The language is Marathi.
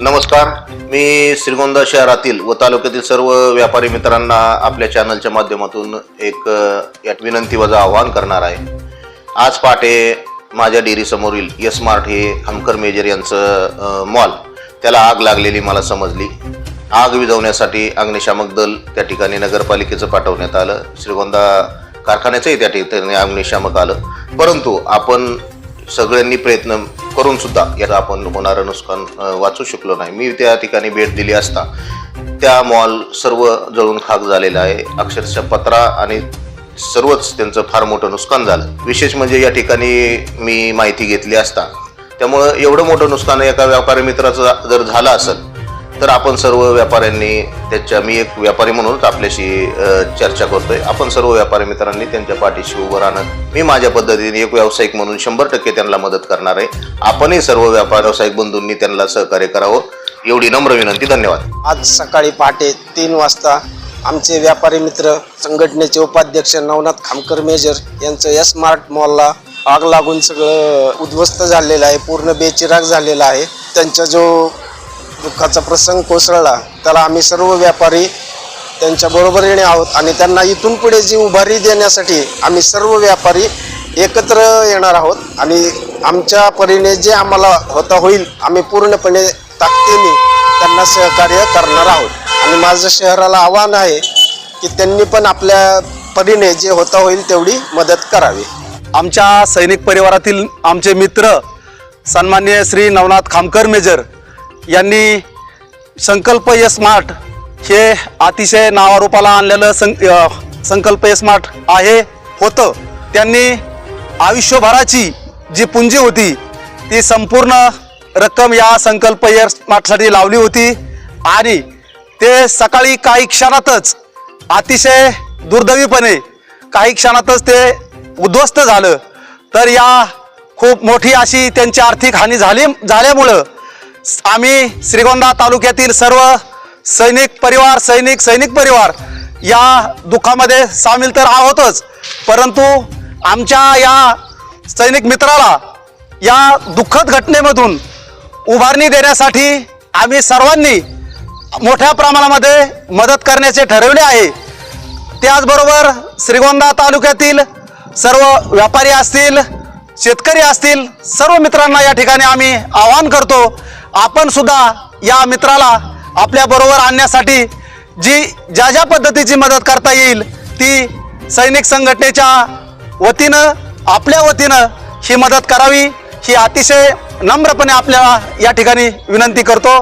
नमस्कार. मी श्रीगोंदा शहरातील व तालुक्यातील सर्व व्यापारी मित्रांना आपल्या चॅनलच्या माध्यमातून एक यात विनंती वजा आवाहन करणार आहे. आज पहाटे माझ्या डेअरीसमोरील यस मार्ट हे हमकर मेजर यांचं मॉल त्याला आग लागलेली मला समजली. आग विझवण्यासाठी अग्निशामक दल त्या ठिकाणी नगरपालिकेचं पाठवण्यात आलं. श्रीगोंदा कारखान्याचंही त्या ठिकाणी अग्निशामक आलं. परंतु आपण सगळ्यांनी प्रयत्न करून सुद्धा याचं आपण होणारं नुकसान वाचू शकलो नाही. मी त्या ठिकाणी भेट दिली असता त्या मॉल सर्व जळून खाक झालेला आहे. अक्षरशः पत्रा आणि सर्वच त्यांचं फार मोठं नुकसान झालं. विशेष म्हणजे या ठिकाणी मी माहिती घेतली असता. त्यामुळं एवढं मोठं नुकसान एका व्यापारी मित्राचं जर झालं असेल तर आपण सर्व व्यापाऱ्यांनी त्याच्या मी एक व्यापारी म्हणूनच आपल्याशी चर्चा करतोय. आपण सर्व व्यापारी मित्रांनी त्यांच्या पाठीशी उभं राहणं मी माझ्या पद्धतीने एक व्यावसायिक म्हणून शंभर टक्के त्यांना मदत करणार आहे. आपणही सर्व व्यापार व्यावसायिक बंधूंनी त्यांना सहकार्य करावं. एवढी नम्र विनंती धन्यवाद. आज सकाळी पहाटे तीन वाजता आमचे व्यापारी मित्र संघटनेचे उपाध्यक्ष नवनाथ खामकर मेजर यांचं या स्मार्ट मॉलला आग लागून सगळं उद्ध्वस्त झालेलं आहे पूर्ण बेचिराग झालेला आहे. त्यांचा जो दुःखाचा प्रसंग कोसळला त्याला आम्ही सर्व व्यापारी त्यांच्या बरोबरीने आहोत आणि त्यांना इथून पुढे जी उभारी देण्यासाठी आम्ही सर्व व्यापारी एकत्र येणार आहोत आणि आमच्या परीने जे आम्हाला होता होईल आम्ही पूर्णपणे ताकदीने त्यांना सहकार्य करणार आहोत. आणि माझं शहराला आव्हान आहे की त्यांनी पण आपल्या परीने जे होता होईल तेवढी मदत करावी. आमच्या सैनिक परिवारातील आमचे मित्र सन्मान्य श्री नवनाथ खामकर मेजर यांनी संकल्प ये स्मार्ट हे अतिशय नावारूपाला आणलेलं सं संकल्प ये स्मार्ट आहे होतं. त्यांनी आयुष्यभराची जी पुंजी होती ती संपूर्ण रक्कम या संकल्प ये स्मार्टसाठी लावली होती. आणि ते सकाळी काही क्षणातच अतिशय दुर्दैवीपणे काही क्षणातच ते उद्ध्वस्त झालं. तर या खूप मोठी अशी त्यांची आर्थिक हानी झाली झाल्यामुळं आम्ही श्रीगोंदा तालुक्यातील सर्व सैनिक परिवार सैनिक सैनिक परिवार या दुःखामध्ये सामील तर आहोतच. परंतु आमच्या या सैनिक मित्राला या दुःखद घटनेमधून उभारणी देण्यासाठी आम्ही सर्वांनी मोठ्या प्रमाणामध्ये मदत करण्याचे ठरवले आहे. त्याचबरोबर श्रीगोंदा तालुक्यातील सर्व व्यापारी असतील शेतकरी असतील सर्व मित्रांना या ठिकाणी आम्ही आवाहन करतो आपण सुद्धा या मित्राला आपल्या बरोबर आणण्यासाठी जी ज्या ज्या पद्धतीची मदत करता येईल ती सैनिक संघटनेच्या वतीनं आपल्या वतीनं ही मदत करावी. ही अतिशय नम्रपणे आपल्याला या ठिकाणी विनंती करतो.